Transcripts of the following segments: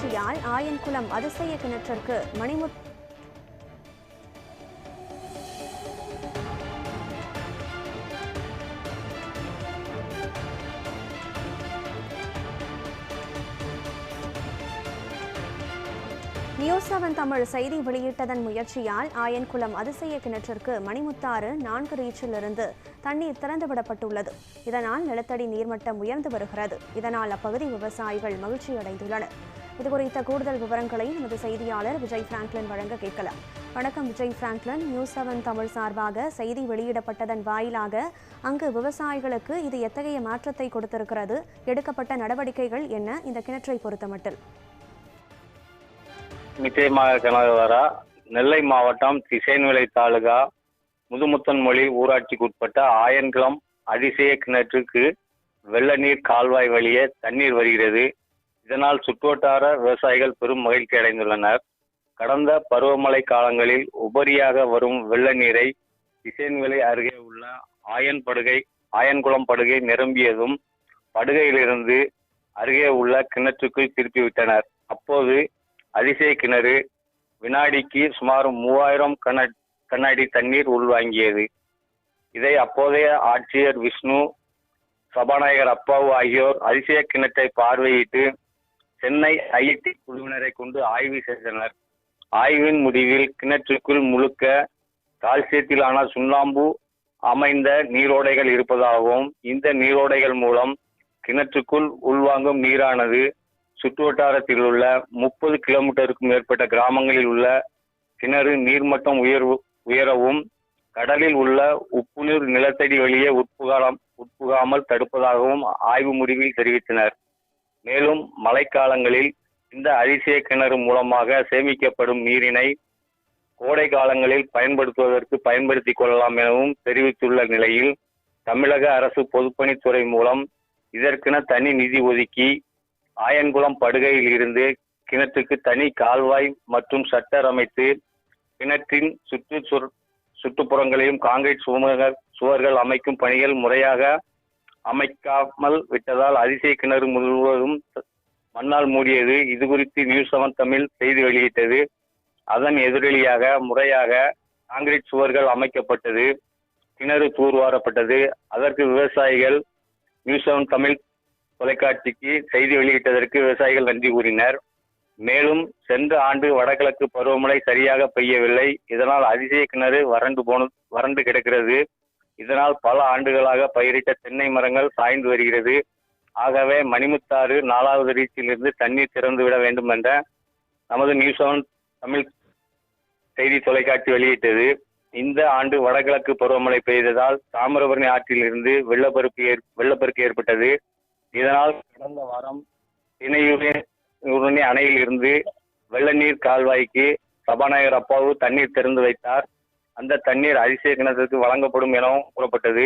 முயற்சியால் ஆயன்குளம் அதிசய கிணற்றிற்கு மணிமுத் நியூஸ் செவன் தமிழ் செய்தி வெளியிட்டதன் முயற்சியால் ஆயன்குளம் அதிசய கிணற்றிற்கு மணிமுத்தாறு நான்கு ரீச்சிலிருந்து தண்ணீர் திறந்துவிடப்பட்டுள்ளது. இதனால் நிலத்தடி நீர்மட்டம் உயர்ந்து வருகிறது. இதனால் அப்பகுதி விவசாயிகள் மகிழ்ச்சி இது இதுகுறித்த கூடுதல் விவரங்களை நமது செய்தியாளர் விஜய் பிராங்க்லின் வழங்க கேட்கலாம். வணக்கம் Vijay Franklin news seven Tamil சார்பாக செய்தி வெளியிடப்பட்டதன் வாயிலாக அங்கு விவசாயிகளுக்கு இது எத்தகைய மாற்றத்தை கொடுத்திருக்கிறது? எடுக்கப்பட்ட நடவடிக்கைகள் என்ன? இந்த கிணற்றை பொறுத்தமட்டில் நிச்சயமாக கனகவரா நெல்லை மாவட்டம் திசைநிலை தாலுகா முதுமுத்தன்மொழி ஊராட்சிக்குட்பட்ட ஆயன்குளம் அதிசய கிணற்றுக்கு வெள்ள நீர் கால்வாய் வழியே தண்ணீர் வருகிறது. இதனால் சுற்றுவட்டார விவசாயிகள் பெரும் மகிழ்ச்சி அடைந்துள்ளனர். கடந்த பருவமழை காலங்களில் உபரியாக வரும் வெள்ள நீரை இசைன்விலை அருகே உள்ள ஆயன் படுகை ஆயன்குளம் படுகை நிரம்பியதும் படுகையிலிருந்து அருகே உள்ள கிணற்றுக்குள் திருப்பிவிட்டனர். அப்போது அதிசய கிணறு வினாடிக்கு சுமார் மூவாயிரம் கன கண்ணாடி தண்ணீர் உள்வாங்கியது. இதை அப்போதைய ஆட்சியர் விஷ்ணு சபாநாயகர் அப்பாவு ஆகியோர் அதிசய கிணற்றை பார்வையிட்டு சென்னை ஐஐடி குழுவினரை கொண்டு ஆய்வு செய்தனர். ஆய்வின் முடிவில் கிணற்றுக்குள் முழுக்க கால்சியத்திலான சுண்ணாம்பு அமைந்த நீரோடைகள் இருப்பதாகவும் இந்த நீரோடைகள் மூலம் கிணற்றுக்குள் உள்வாங்கும் நீரானது சுற்றுவட்டாரத்தில் உள்ள முப்பது கிலோமீட்டருக்கும் மேற்பட்ட கிராமங்களில் உள்ள கிணறு நீர்மட்டம் உயர்வு உயரவும் கடலில் உள்ள உப்புநீர் நிலத்தடி வழியே உட்புகாலம் உட்புகாமல் தடுப்பதாகவும் ஆய்வு முடிவில் தெரிவித்தனர். மேலும் மழைக்காலங்களில் இந்த அரிசிய கிணறு மூலமாக சேமிக்கப்படும் நீரினை கோடை காலங்களில் பயன்படுத்துவதற்கு பயன்படுத்திக் கொள்ளலாம் எனவும் தெரிவித்துள்ள நிலையில் தமிழக அரசு பொதுப்பணித்துறை மூலம் இதற்கென தனி நிதி ஒதுக்கி ஆயன்குளம் படுகையில் இருந்து கிணற்றுக்கு தனி கால்வாய் மற்றும் ஷட்டர் அமைத்து கிணற்றின் சுற்று சுற்றுப்புறங்களையும் காங்கிரீட் சுவர்கள் சுவர்கள் அமைக்கும் பணிகள் முறையாக அமைக்காமல் விட்டதால் அதிசய கிணறு முழுவதும் மண்ணால் மூடியது. இது குறித்து நியூஸ் செவன் தமிழ் செய்தி வெளியிட்டது. அதன் எதிரொலியாக முறையாக காங்கிரீட் சுவர்கள் அமைக்கப்பட்டது. கிணறு தூர்வாரப்பட்டது. அதற்கு விவசாயிகள் நியூஸ் செவன் தமிழ் தொலைக்காட்சிக்கு செய்தி வெளியிட்டதற்கு விவசாயிகள் நன்றி கூறினர். மேலும் சென்ற ஆண்டு வடகிழக்கு பருவமழை சரியாக பெய்யவில்லை. இதனால் அதிசய கிணறு வறண்டு போன வறண்டு கிடக்கிறது. இதனால் பல ஆண்டுகளாக பயிரிட்ட தென்னை மரங்கள் சாய்ந்து வருகிறது. ஆகவே மணிமுத்தாறு நாலாவது ரீச்சிலிருந்து தண்ணீர் திறந்து விட வேண்டும் என்ற நமது நியூஸ் செவன் தமிழ் செய்தி தொலைக்காட்சி வெளியிட்டது. இந்த ஆண்டு வடகிழக்கு பருவமழை பெய்ததால் தாமிரபரணி ஆற்றிலிருந்து வெள்ளப்பெருக்கு ஏற் வெள்ளப்பெருக்கு ஏற்பட்டது. இதனால் கடந்த வாரம் இணையூரணி அணையில் இருந்து வெள்ள நீர் கால்வாய்க்கு சபாநாயகர் அப்பாவு தண்ணீர் திறந்து வைத்தார். அந்த தண்ணீர் அதிசய கிணத்துக்கு வழங்கப்படும் எனவும் கூறப்பட்டது.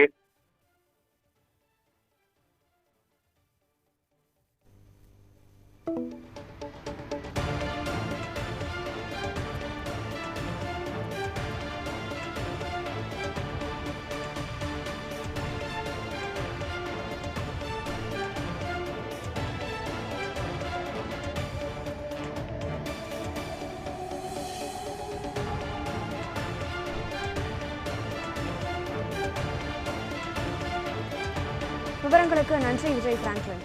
விவரங்களுக்கு நன்றி விஜய் பிராங்க்லின்.